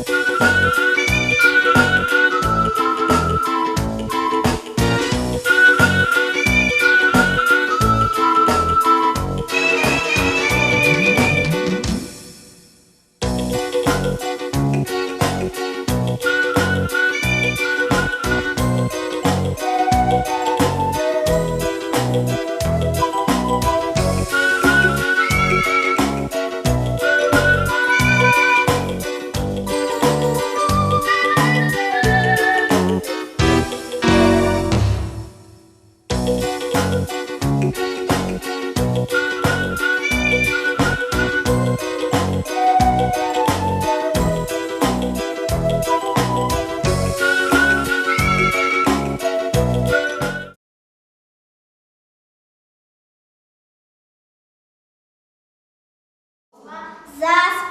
啊。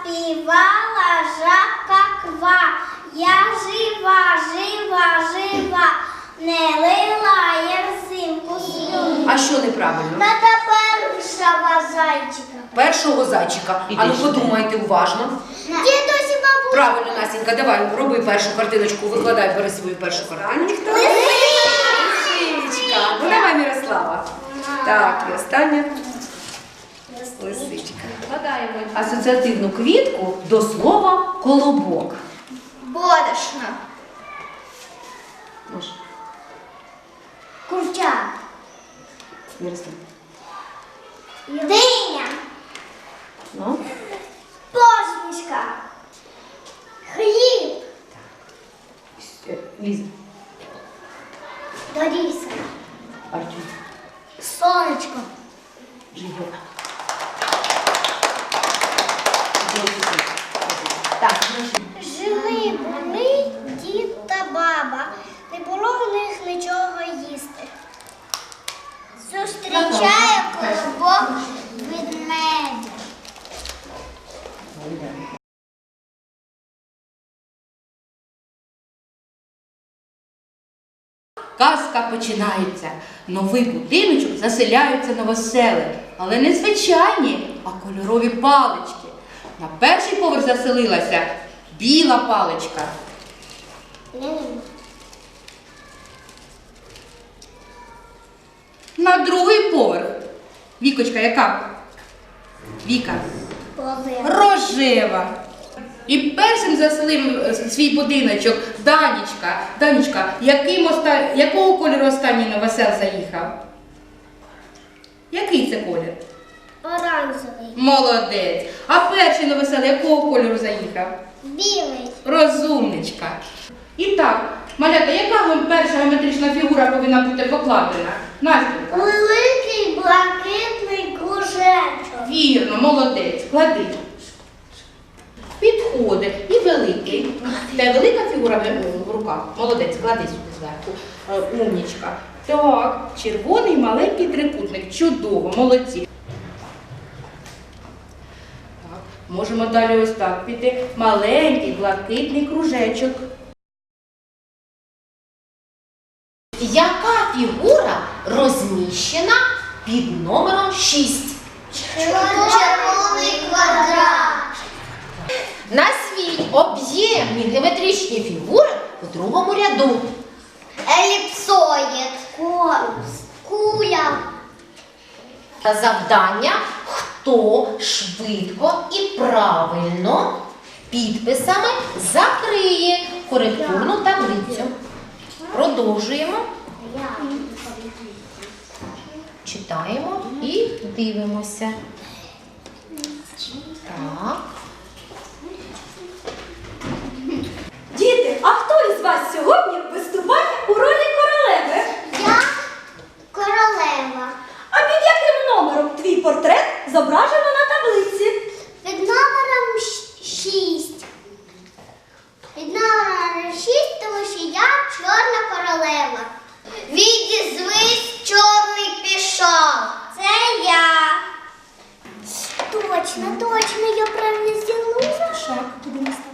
Заспівала жабка ква, я жива, жива, жива, не лила я взимку сльози. А що неправильно? На тепер шава зайчика. Першого зайчика. А ну подумайте уважно. Дідусь і бабуся. Правильно, Настенька, давай, роби першу картиночку, викладай, бери свою першу картиночку. Лисичка. Ну давай, Мирослава. Так, і остання. Лисичка. Асоціативну квітку до слова колобок. Борошно. Маш, Курчак. Мирослава. Диня. Ну, Посмішка. Хліб. е, Ліза, Доріса. Артем, Сонечко. Живе. Зустрічає колобок ведмедя. Казка починається. Новий будиночок заселяються новосели, але не звичайні, а кольорові палички. На перший поверх заселилася біла паличка. Вікочка, яка? Віка. Рожева. І першим заселив е, свій будиночок Данічка. Данічка, яким оста... якого кольору останній новосел заїхав? Який це колір? Оранжевий. Молодець. А перший новосел якого кольору заїхав? Білий. Розумничка. І так, малята, яка вам перша геометрична фігура повинна бути покладена? Настя. Великий блакитний. Вірно, молодець. Клади. Підходить і великий. Та велика фігура в руках. Молодець, клади сюди зверху. Е, Умнічка. Так, червоний маленький трикутник. Чудово, молодці. Можемо далі ось так піти. Маленький блакитний кружечок. Яка фігура розміщена під номером 6? Червоний квадрат. Назвіть об'ємні геометричні фігури в другому ряду. Еліпсоїд. Конус. Куля. Та завдання хто швидко і правильно підписами закриє коректурну таблицю. Продовжуємо, читаємо і дивимося. Так. Діти, а хто із вас сьогодні виступає у ролі королеви? Я королева. А під яким номером твій портрет зображено на таблиці? Під номером 6. Під номером 6, тому що я чорна королева. Від Точно, точно, я правильно сделала. Шаг, кидай на стол.